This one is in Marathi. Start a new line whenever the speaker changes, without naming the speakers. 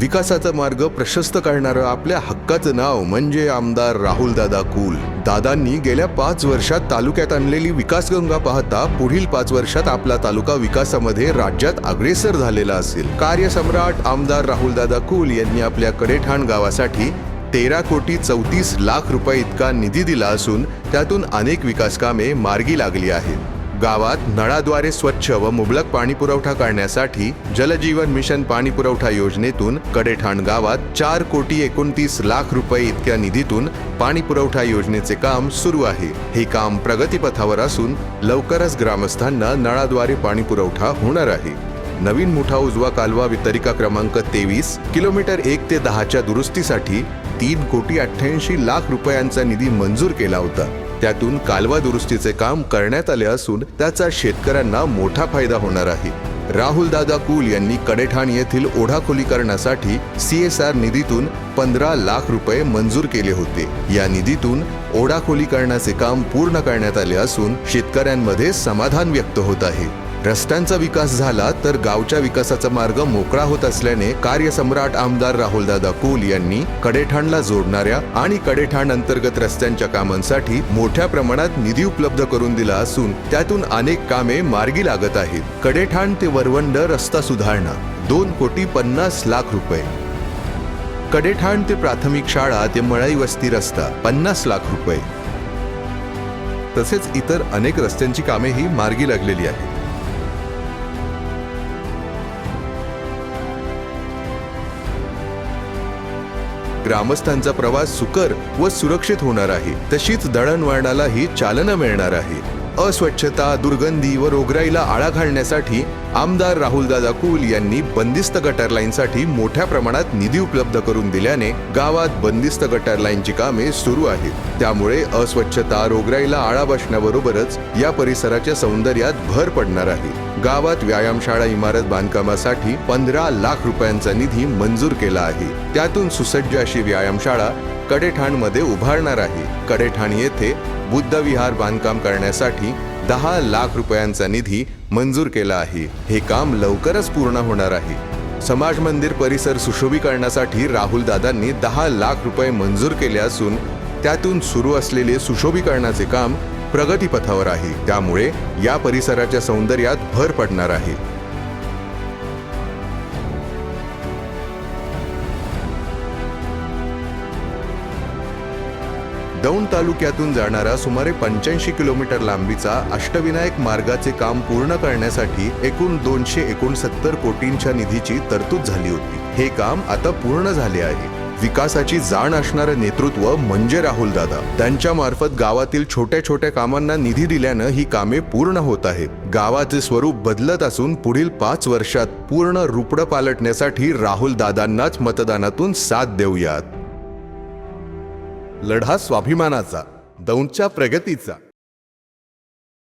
विकासाचा मार्ग प्रशस्त करणारं आपल्या हक्काचं नाव म्हणजे आमदार राहुलदादा कुल. दादांनी गेल्या पाच वर्षात तालुक्यात आणलेली विकासगंगा पाहता पुढील पाच वर्षात आपला तालुका विकासामध्ये राज्यात अग्रेसर झालेला असेल. कार्यसम्राट आमदार राहुलदादा कुल यांनी आपल्या कडेठाण गावासाठी तेरा कोटी चौतीस लाख रुपये इतका निधी दिला असून त्यातून अनेक विकास कामे मार्गी लागली आहेत. गावात नळाद्वारे स्वच्छ व मुबलक पाणी पुरवठा करण्यासाठी जलजीवन मिशन पाणी पुरवठा योजनेतून कडेठाण गावात चार कोटी एकोणतीस लाख रुपये इतक्या निधीतून पाणी पुरवठा योजनेचे काम सुरू आहे. हे काम प्रगतीपथावर असून लवकरच ग्रामस्थांना नळाद्वारे पाणी पुरवठा होणार आहे. नवीन मुठा उजवा कालवा वितरिका क्रमांक तेवीस किलोमीटर एक ते दहाच्या दुरुस्तीसाठी तीन कोटी अठ्ठ्याऐंशी लाख रुपयांचा निधी मंजूर केला होता. त्यातून कालवा दुरुस्तीचे काम करण्यात आले असून त्याचा शेतकऱ्यांना मोठा फायदा होणार आहे. राहुल दादा कुल यांनी कडेठाण येथील ओढा खोलीकरणासाठी सीएसआर निधीतून पंधरा लाख रुपये मंजूर केले होते. या निधीतून ओढा खोलीकरणाचे काम पूर्ण करण्यात आले असून शेतकऱ्यांमध्ये समाधान व्यक्त होत आहे. रस्त्यांचा विकास झाला तर गावच्या विकासाचा मार्ग मोकळा होत असल्याने कार्यसम्राट आमदार राहुलदादा कुल यांनी कडेठाणला जोडणाऱ्या आणि कडेठाण अंतर्गत रस्त्यांच्या कामांसाठी मोठ्या प्रमाणात निधी उपलब्ध करून दिला असून त्यातून अनेक कामे मार्गी लागत आहेत. कडेठाण ते वरवंड रस्ता सुधारणा दोन कोटी पन्नास लाख रुपये. कडेठाण ते प्राथमिक शाळा ते मळाई वस्ती रस्ता पन्नास लाख रुपये. तसेच इतर अनेक रस्त्यांची कामेही मार्गी लागलेली आहेत. ग्रामस्थांचा प्रवास सुकर व सुरक्षित होणार आहे. तशीच दळणवळणालाही चालना मिळणार आहे. अस्वच्छता दुर्गंधी व रोगराईला आळा घालण्यासाठी आमदार राहुलदादा कुल यांनी बंदिस्त गटर लाईनसाठी मोठ्या प्रमाणात निधी उपलब्ध करून दिल्याने गावात बंदिस्त गटर लाईनची कामे सुरू आहेत. त्यामुळे अस्वच्छता रोगराईला आळा बसण्याबरोबरच या परिसराच्या सौंदर्यात भर पडणार आहे. गावात व्यायामशाळा इमारत बांधकामासाठी पंधरा लाख रुपयांचा निधी मंजूर केला आहे. त्यातून सुसज्ज अशी व्यायामशाळा कडेठाणमध्ये उभारणार आहे. कडेठाण येथे बुद्ध विहार बांधकाम करण्यासाठी दहा लाख रुपयांचा निधी मंजूर केला आहे. हे काम लवकरच पूर्ण होणार आहे. समाज मंदिर परिसर सुशोभीकरणासाठी राहुल दादांनी दहा लाख रुपये मंजूर केले असून त्यातून सुरू असलेले सुशोभीकरणाचे काम प्रगतीपथावर आहे. त्यामुळे या परिसराच्या सौंदर्यात भर पडणार आहे. दौंड तालुक्यातून जाणारा सुमारे पंच्याऐंशी किलोमीटर लांबीचा अष्टविनायक मार्गाचे काम पूर्ण करण्यासाठी एकूण दोनशे एकोणसत्तर कोटींच्या निधीची तरतूद झाली होती. हे काम आता पूर्ण झाले आहे. विकासाची जाण असणारं नेतृत्व म्हणजे राहुल दादा. त्यांच्या मार्फत गावातील छोट्या छोट्या कामांना निधी दिल्यानं ही कामे पूर्ण होत आहेत. गावाचे स्वरूप बदलत असून पुढील पाच वर्षात पूर्ण रुपडं पालटण्यासाठी राहुल दादांनाच मतदानातून साथ देऊयात. लढा स्वाभिमानाचा दौंडच्या प्रगतीचा.